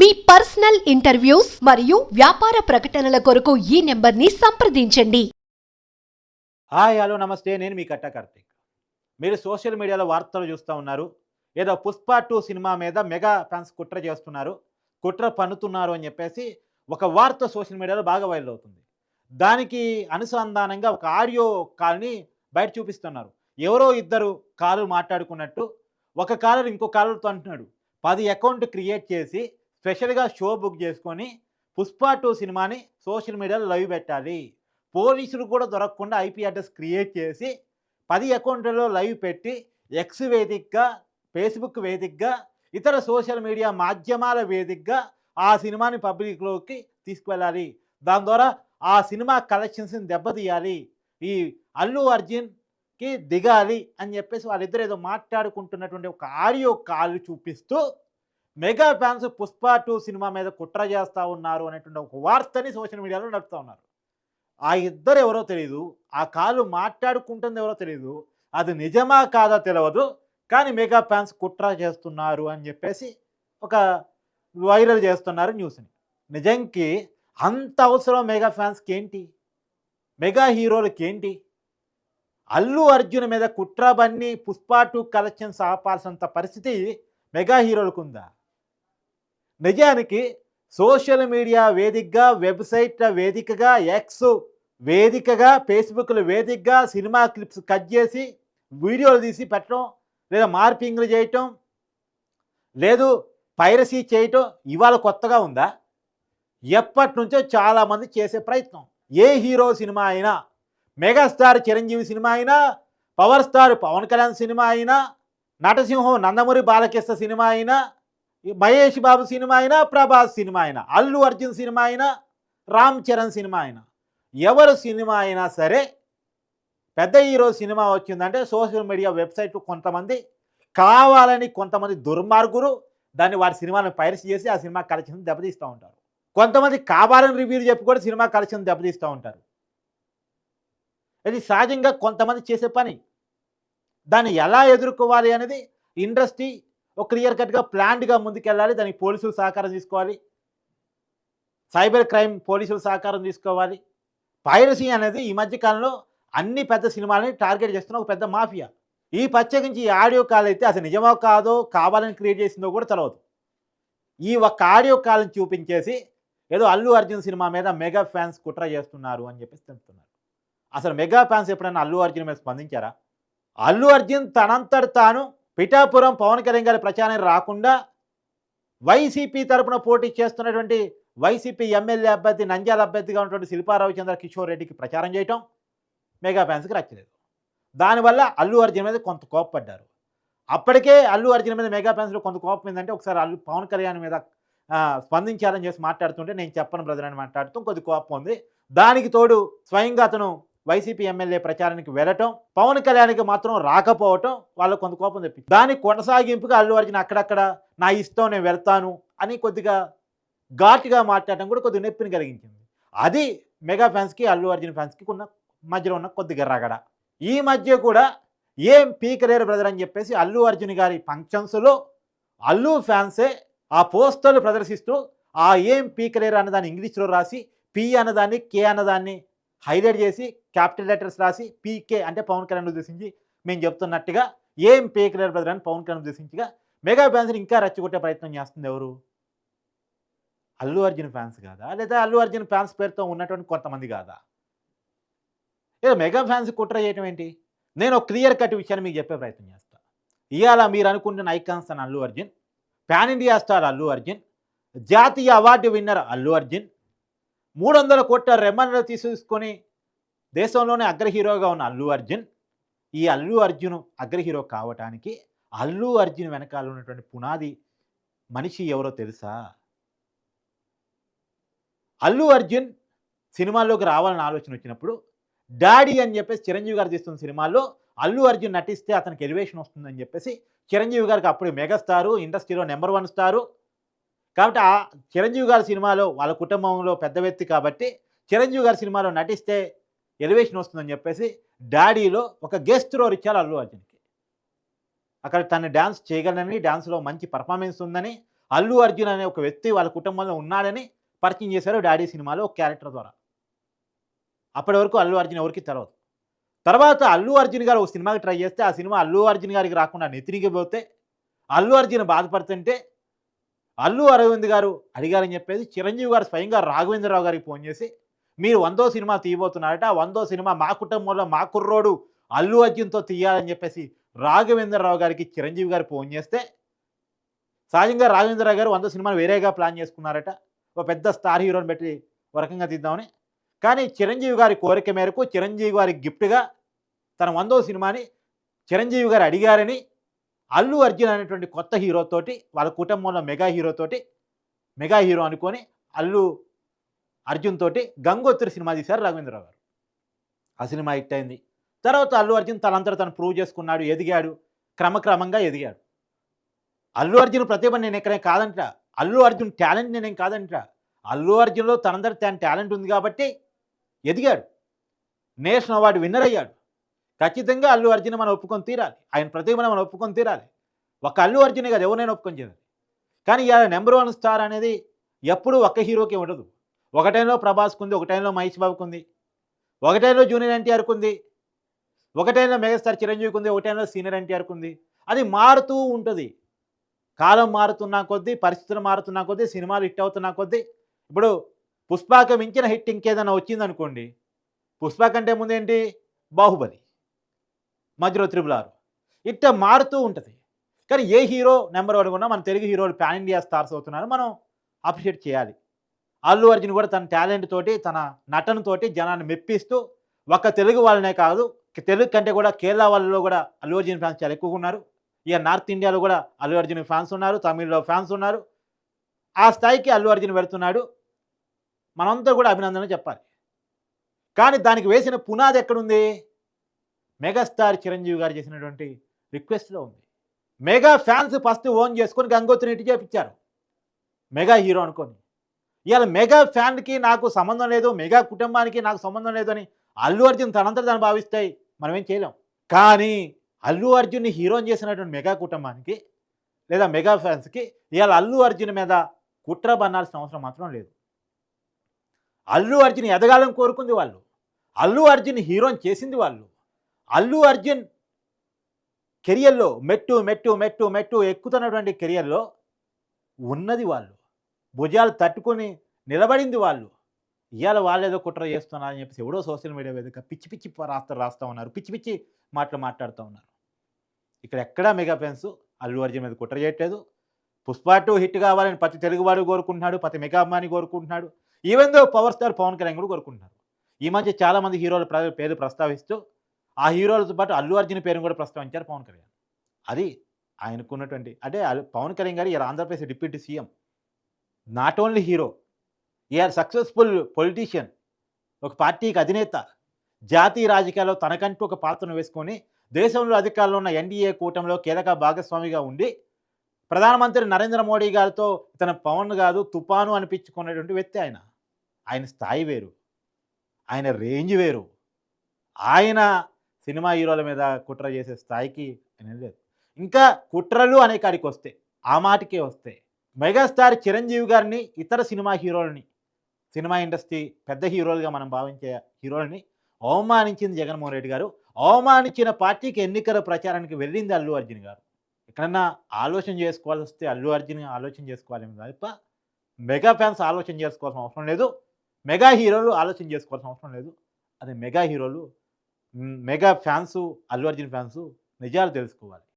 మీ personal interviews మరియు వ్యాపార ప్రకటనల కొరకు ఈ నెంబర్ని సంప్రదించండి. హాయ్ హలో నమస్తే. నేను మీ కట్ట కార్తిక్. మీరు సోషల్ మీడియాలో వార్తలు చూస్తూ ఉన్నారు. ఏదో పుష్ప టూ సినిమా మీద మెగా ఫ్యాన్స్ కుట్ర చేస్తున్నారు. కుట్ర పన్నుతున్నారు అని చెప్పేసి ఒక వార్త సోషల్ మీడియాలో బాగా వైరల్ అవుతుంది. దానికి అనుసంధానంగా ఒక ఆడియో కాల్ని బయట చూపిస్తున్నారు. ఎవరో ఇద్దరు కాలు మాట్లాడుకున్నట్టు ఒక కాలర్ ఇంకో కాలర్తో అంటున్నాడు. పది అకౌంట్ క్రియేట్ చేసి స్పెషల్గా షో బుక్ చేసుకొని పుష్ప టూ సినిమాని సోషల్ మీడియాలో లైవ్ పెట్టాలి. పోలీసులు కూడా దొరకకుండా ఐపీ అడ్రస్ క్రియేట్ చేసి పది అకౌంట్లలో లైవ్ పెట్టి ఎక్స్ వేదికగా ఫేస్బుక్ వేదికగా ఇతర సోషల్ మీడియా మాధ్యమాల వేదికగా ఆ సినిమాని పబ్లిక్లోకి తీసుకువెళ్ళాలి. దాని ద్వారా ఆ సినిమా కలెక్షన్స్ని దెబ్బతీయాలి. ఈ అల్లు అర్జున్కి దిగాలి అని చెప్పేసి వాళ్ళిద్దరు ఏదో మాట్లాడుకుంటున్నటువంటి ఒక ఆడియో కాల్ చూపిస్తూ mega fans Pushpa two cinema మీద కుట్ర చేస్తూ ఉన్నారు అనేటువంటి ఒక వార్తని సోషల్ మీడియాలో నడుపుతూ ఉన్నారు. ఆ ఇద్దరు ఎవరో తెలియదు ఆ కాలు మాట్లాడుకుంటుంది ఎవరో తెలియదు అది నిజమా కాదా తెలియదు కానీ మెగా ఫ్యాన్స్ కుట్ర చేస్తున్నారు అని చెప్పేసి ఒక వైరల్ చేస్తున్నారు న్యూస్ని నిజంకి అంత అవసరం మెగా ఫ్యాన్స్కి ఏంటి మెగా హీరోలకి ఏంటి అల్లు అర్జున్ మీద కుట్ర బన్ని పుష్ప టూ కలెక్షన్స్ ఆపాల్సినంత పరిస్థితి మెగా హీరోలకు ఉందా? నిజానికి సోషల్ మీడియా వేదికగా వెబ్సైట్ల వేదికగా ఎక్స్ వేదికగా ఫేస్బుక్ల వేదికగా సినిమా క్లిప్స్ కట్ చేసి వీడియోలు తీసి పెట్టడం లేదా మార్పింగ్లు చేయటం లేదు పైరసీ చేయటం ఇవాళ కొత్తగా ఉందా? ఎప్పటి నుంచో చాలామంది చేసే ప్రయత్నం. ఏ హీరో సినిమా అయినా మెగాస్టార్ చిరంజీవి సినిమా అయినా power star Pawan Kalyan cinema అయినా నటసింహం నందమూరి బాలకృష్ణ సినిమా అయినా మహేష్ బాబు సినిమా అయినా ప్రభాస్ సినిమా అయినా అల్లు అర్జున్ సినిమా అయినా రామ్ చరణ్ సినిమా అయినా ఎవరు సినిమా అయినా సరే పెద్ద హీరో సినిమా వచ్చిందంటే సోషల్ మీడియా వెబ్సైట్ కొంతమంది కావాలని కొంతమంది దుర్మార్గులు దాన్ని వారి సినిమాను పైరసీ చేసి ఆ సినిమా కలెక్షన్ దెబ్బతీస్తూ ఉంటారు. కొంతమంది కావాలని రివ్యూలు చెప్పి కూడా సినిమా కలెక్షన్ దెబ్బతీస్తూ ఉంటారు. ఇది సహజంగా కొంతమంది చేసే పని. దాన్ని ఎలా ఎదుర్కోవాలి అనేది ఇండస్ట్రీ ఒక క్లియర్ కట్గా ప్లాన్డ్గా ముందుకెళ్ళాలి దానికి పోలీసులు సహకారం తీసుకోవాలి. సైబర్ క్రైమ్ పోలీసులు సహకారం తీసుకోవాలి. పైరసీ అనేది ఈ మధ్య కాలంలో అన్ని పెద్ద సినిమాలని టార్గెట్ చేస్తున్న ఒక పెద్ద మాఫియా. ఈ ప్రత్యేకించి ఈ ఆడియో కాల్ అయితే అసలు నిజమో కాదో కావాలని క్రియేట్ చేసిందో కూడా తెలవదు. ఈ ఒక్క ఆడియో కాల్ని చూపించేసి ఏదో అల్లు అర్జున్ సినిమా మీద మెగా ఫ్యాన్స్ కుట్ర చేస్తున్నారు అని చెప్పేసి తెలుపుతున్నారు అసలు మెగా ఫ్యాన్స్ ఎప్పుడైనా అల్లు అర్జున్ మీద స్పందించారా? అల్లు అర్జున్ తనంతట తాను పిఠాపురం పవన్ కళ్యాణ్ గారి ప్రచారం రాకుండా వైసీపీ తరపున పోటీ చేస్తున్నటువంటి వైసీపీ ఎమ్మెల్యే అభ్యర్థి నంద్యాల అభ్యర్థిగా ఉన్నటువంటి శిల్పారావు చంద్ర కిషోర్ రెడ్డికి ప్రచారం చేయటం మెగా ఫ్యాన్స్కి నచ్చలేదు. దానివల్ల అల్లు అర్జున్ మీద కొంత కోపపడ్డారు. అప్పటికే అల్లు అర్జున్ మీద మెగా ఫ్యాన్స్లో కొంత కోపం ఏంటంటే ఒకసారి అల్లు పవన్ కళ్యాణ్ మీద స్పందించాలని చేసి మాట్లాడుతుంటే నేను చెప్పను బ్రదర్ అని మాట్లాడుతూ కొద్ది కోపం ఉంది. దానికి తోడు స్వయంగా అతను వైసీపీ ఎమ్మెల్యే ప్రచారానికి వెళ్ళటం పవన్ కళ్యాణ్కి మాత్రం రాకపోవటం వాళ్ళకు కొంత కోపం తెప్పి దాని కొనసాగింపుగా అల్లు అర్జున్ అక్కడక్కడ నా ఇష్టం నేను వెళ్తాను అని కొద్దిగా ఘాటుగా మాట్లాడటం కూడా కొద్దిగా నొప్పిని కలిగించింది. అది మెగా ఫ్యాన్స్కి అల్లు అర్జున్ ఫ్యాన్స్కి ఉన్న మధ్యలో ఉన్న కొద్దిగా రగడ ఈ మధ్య కూడా ఏం పీకలేరు బ్రదర్ అని చెప్పేసి అల్లు అర్జున్ గారి ఫంక్షన్స్లో అల్లు ఫ్యాన్సే ఆ పోస్టర్లు ప్రదర్శిస్తూ ఆ ఏం పీకలేరు అన్నదాన్ని ఇంగ్లీష్లో రాసి పి అన్నదాన్ని కే అన్నదాన్ని హైలైట్ చేసి క్యాపిటల్ లెటర్స్ రాసి పీకే అంటే పవన్ కళ్యాణ్ ఉద్దేశించి మేము చెప్తున్నట్టుగా ఏం పీకలేరు బ్రదర్ అని పవన్ కళ్యాణ్ ఉద్దేశించిగా మెగా ఫ్యాన్స్ని ఇంకా రెచ్చగొట్టే ప్రయత్నం చేస్తుంది ఎవరు? అల్లు అర్జున్ ఫ్యాన్స్ కాదా? లేదా అల్లు అర్జున్ ఫ్యాన్స్ పేరుతో ఉన్నటువంటి కొంతమంది కాదా? ఏదో మెగా ఫ్యాన్స్ కుట్ర చేయటం ఏంటి? నేను ఒక క్లియర్ కట్ విషయాన్ని మీకు చెప్పే ప్రయత్నం చేస్తా. ఇవాళ మీరు అనుకుంటున్న ఐకాన్స్ అని Allu Arjun pan India star Allu Arjun జాతీయ అవార్డు విన్నర్ అల్లు అర్జున్ మూడు వందల కోట్ల రెమ్మలు తీసుకొని దేశంలోనే అగ్ర హీరోగా ఉన్న అల్లు అర్జున్ ఈ అల్లు అర్జున్ అగ్ర హీరో కావటానికి అల్లు అర్జున్ వెనకాల ఉన్నటువంటి పునాది మనిషి ఎవరో తెలుసా? అల్లు అర్జున్ సినిమాల్లోకి రావాలని ఆలోచన వచ్చినప్పుడు డాడీ అని చెప్పేసి చిరంజీవి గారు తీస్తున్న సినిమాల్లో అల్లు అర్జున్ నటిస్తే అతనికి ఎలివేషన్ వస్తుందని చెప్పేసి చిరంజీవి గారికి అప్పుడు మెగాస్టారు ఇండస్ట్రీలో నెంబర్ వన్ స్టారు కాబట్టి ఆ చిరంజీవి గారి సినిమాలో వాళ్ళ కుటుంబంలో పెద్ద వ్యక్తి కాబట్టి చిరంజీవి గారి సినిమాలో నటిస్తే ఎలివేషన్ వస్తుందని చెప్పేసి డాడీలో ఒక గెస్ట్ రోల్ ఇచ్చారు అల్లు అర్జున్కి. అక్కడ తను డ్యాన్స్ చేయగలనని డ్యాన్స్లో మంచి పర్ఫార్మెన్స్ ఉందని అల్లు అర్జున్ అనే ఒక వ్యక్తి వాళ్ళ కుటుంబంలో ఉన్నాడని పరిచయం చేశారు డాడీ సినిమాలో ఒక క్యారెక్టర్ ద్వారా. అప్పటి వరకు అల్లు అర్జున్ ఎవరికి తెలవదు. తర్వాత అల్లు అర్జున్ గారు ఒక సినిమాకి ట్రై చేస్తే ఆ సినిమా అల్లు అర్జున్ గారికి రాకుండా నెత్తినికి పోతే అల్లు అర్జున్ బాధపడుతుంటే అల్లు అరవింద్ గారు అడిగారని చెప్పేసి చిరంజీవి గారు స్వయంగా రాఘవేంద్రరావు గారికి ఫోన్ చేసి మీరు వందో సినిమా తీయబోతున్నారట వందో సినిమా మా కుటుంబంలో మా కుర్రోడు అల్లు అర్జున్తో తీయాలని చెప్పేసి రాఘవేంద్రరావు గారికి చిరంజీవి గారు ఫోన్ చేస్తే సహజంగా రాఘవేంద్రరావు గారు వంద సినిమాలు వేరేగా ప్లాన్ చేసుకున్నారట. ఒక పెద్ద స్టార్ హీరోని పెట్టి వరకంగా తీద్దామని. కానీ చిరంజీవి గారి కోరిక మేరకు చిరంజీవి గారి గిఫ్ట్గా తన వందో సినిమాని చిరంజీవి గారు అడిగారని అల్లు అర్జున్ అనేటువంటి కొత్త హీరోతోటి వాళ్ళ కుటుంబంలో మెగా హీరోతోటి మెగా హీరో అనుకొని అల్లు అర్జున్ తోటి గంగోత్రి సినిమా తీశారు రాఘవేంద్రరావు గారు. ఆ సినిమా హిట్ అయింది. తర్వాత అల్లు అర్జున్ తనంతా తను ప్రూవ్ చేసుకున్నాడు ఎదిగాడు క్రమక్రమంగా ఎదిగాడు. అల్లు అర్జున్ ప్రతిభ నేను ఎక్కడే కాదంట అల్లు అర్జున్ టాలెంట్ నేనేం కాదంట అల్లు అర్జున్లో తనందరి తన టాలెంట్ ఉంది కాబట్టి ఎదిగాడు. నేషనల్ అవార్డు విన్నర్ అయ్యాడు. ఖచ్చితంగా అల్లు అర్జున్ మనం ఒప్పుకొని తీరాలి. ఆయన ప్రతిభను మనం ఒప్పుకొని తీరాలి. ఒక అల్లు అర్జునే కదా ఎవరైనా ఒప్పుకొని చేయాలి. కానీ ఇలా నెంబర్ వన్ స్టార్ అనేది ఎప్పుడూ ఒక్క హీరోకి ఉండదు. ఒక టైంలో ప్రభాస్కు ఉంది ఒక టైంలో మహేష్ బాబుకు ఉంది ఒక టైంలో జూనియర్ ఎన్టీఆర్కు ఉంది ఒక టైంలో మెగాస్టార్ చిరంజీవికి ఉంది ఒక టైంలో సీనియర్ ఎన్టీఆర్కు ఉంది. అది మారుతూ ఉంటుంది. కాలం మారుతున్న కొద్దీ పరిస్థితులు మారుతున్న కొద్దీ సినిమాలు హిట్ అవుతున్న కొద్దీ ఇప్పుడు పుష్పాక మించిన హిట్ ఇంకేదైనా వచ్చిందనుకోండి పుష్ప కంటే ముందేంటి? బాహుబలి. మధ్యలో త్రిబుల్ ఆరు. ఇట్ట మారుతూ ఉంటుంది. కానీ ఏ హీరో నెంబర్ వన్ ఉన్నా మన తెలుగు హీరోలు పాన్ ఇండియా స్టార్స్ అవుతున్నారు. మనం అప్రిషియేట్ చేయాలి. అల్లు అర్జున్ కూడా తన టాలెంట్ తోటి తన నటనతోటి జనాన్ని మెప్పిస్తూ ఒక్క తెలుగు వాళ్ళనే కాదు తెలుగు కంటే కూడా కేరళ వాళ్ళలో కూడా అల్లు అర్జున్ ఫ్యాన్స్ చాలా ఎక్కువగా ఉన్నారు. ఇక నార్త్ ఇండియాలో కూడా అల్లు అర్జున్ ఫ్యాన్స్ ఉన్నారు తమిళ్ళో ఫ్యాన్స్ ఉన్నారు. ఆ స్థాయికి అల్లు అర్జున్ వెళ్తున్నాడు. మనంతా కూడా అభినందన చెప్పాలి. కానీ దానికి వేసిన పునాది ఎక్కడుంది? మెగాస్టార్ చిరంజీవి గారు చేసినటువంటి రిక్వెస్ట్లో ఉంది. మెగా ఫ్యాన్స్ ఫస్ట్ ఓన్ చేసుకొని గంగోత్రి ఇటు చేపించారు. మెగా హీరో అనుకొని. ఇవాళ మెగా ఫ్యాన్కి నాకు సంబంధం లేదు మెగా కుటుంబానికి నాకు సంబంధం లేదు అని అల్లు అర్జున్ తనంతట దాన్ని భావిస్తాయి. మనం ఏం చేయలేం. కానీ అల్లు అర్జున్ని హీరోని చేసినటువంటి మెగా కుటుంబానికి లేదా మెగా ఫ్యాన్స్కి ఇవాళ అల్లు అర్జున్ మీద కుట్ర బన్నాల్సిన అవసరం మాత్రం లేదు. అల్లు అర్జున్ ఎదగాలని కోరుకుంది వాళ్ళు. అల్లు అర్జున్ హీరోని చేసింది వాళ్ళు. అల్లు అర్జున్ కెరియర్లో మెట్టు మెట్టు మెట్టు మెట్టు ఎక్కుతున్నటువంటి కెరియర్లో ఉన్నది వాళ్ళు. భుజాలు తట్టుకొని నిలబడింది వాళ్ళు. ఇవాళ వాళ్ళు ఏదో కుట్ర చేస్తున్నారని చెప్పేసి ఎవడో సోషల్ మీడియా వేదిక పిచ్చి పిచ్చి రాస్తారు రాస్తూ ఉన్నారు. పిచ్చి పిచ్చి మాటలు మాట్లాడుతూ ఉన్నారు. ఇక్కడ ఎక్కడా మెగా ఫ్యాన్స్ అల్లు అర్జున్ మీద కుట్ర చేయట్లేదు. పుష్ప టూ హిట్ కావాలని ప్రతి తెలుగువాడు కోరుకుంటున్నాడు ప్రతి మెగా అమ్మాని కోరుకుంటున్నాడు. Even though power star Pawan Kalyan కూడా కోరుకుంటున్నారు. ఈ మధ్య చాలామంది హీరోల పేర్లు ప్రస్తావిస్తూ ఆ హీరోలతో పాటు అల్లు అర్జున్ పేరును కూడా ప్రస్తావించారు పవన్ కళ్యాణ్. అది ఆయనకున్నటువంటి అంటే పవన్ కళ్యాణ్ గారు ఇలా Andhra Pradesh deputy CM. Not only hero ఈఆర్ సక్సెస్ఫుల్ పొలిటీషియన్ ఒక పార్టీకి అధినేత జాతీయ రాజకీయాల్లో తనకంటూ ఒక పాత్రను వేసుకొని దేశంలో అధికారంలో ఉన్న ఎన్డీఏ కూటమిలో కీలక భాగస్వామిగా ఉండి ప్రధానమంత్రి నరేంద్ర మోడీ గారితో ఇతను పవన్ కాదు తుపాను అనిపించుకున్నటువంటి వ్యక్తి ఆయన. ఆయన స్థాయి వేరు. ఆయన రేంజ్ వేరు. ఆయన సినిమా హీరోల మీద కుట్ర చేసే స్థాయికి లేదు. ఇంకా కుట్రలు అనే కాడికి వస్తే ఆ మాటకే వస్తే మెగాస్టార్ చిరంజీవి గారిని ఇతర సినిమా హీరోలని సినిమా ఇండస్ట్రీ పెద్ద హీరోలుగా మనం భావించే హీరోలని అవమానించింది జగన్మోహన్ రెడ్డి గారు. అవమానించిన పార్టీకి ఎన్నికల ప్రచారానికి వెళ్ళింది అల్లు అర్జున్ గారు. ఎక్కడన్నా ఆలోచన చేసుకోవాల్సి వస్తే అల్లు అర్జున్ ఆలోచన చేసుకోవాలేమో తప్ప మెగా ఫ్యాన్స్ ఆలోచన చేసుకోవాల్సిన అవసరం లేదు. మెగా హీరోలు ఆలోచన చేసుకోవాల్సిన అవసరం లేదు. అది మెగా హీరోలు mega fans Allu Arjun fans నిజాలు తెలుసుకోవాలి.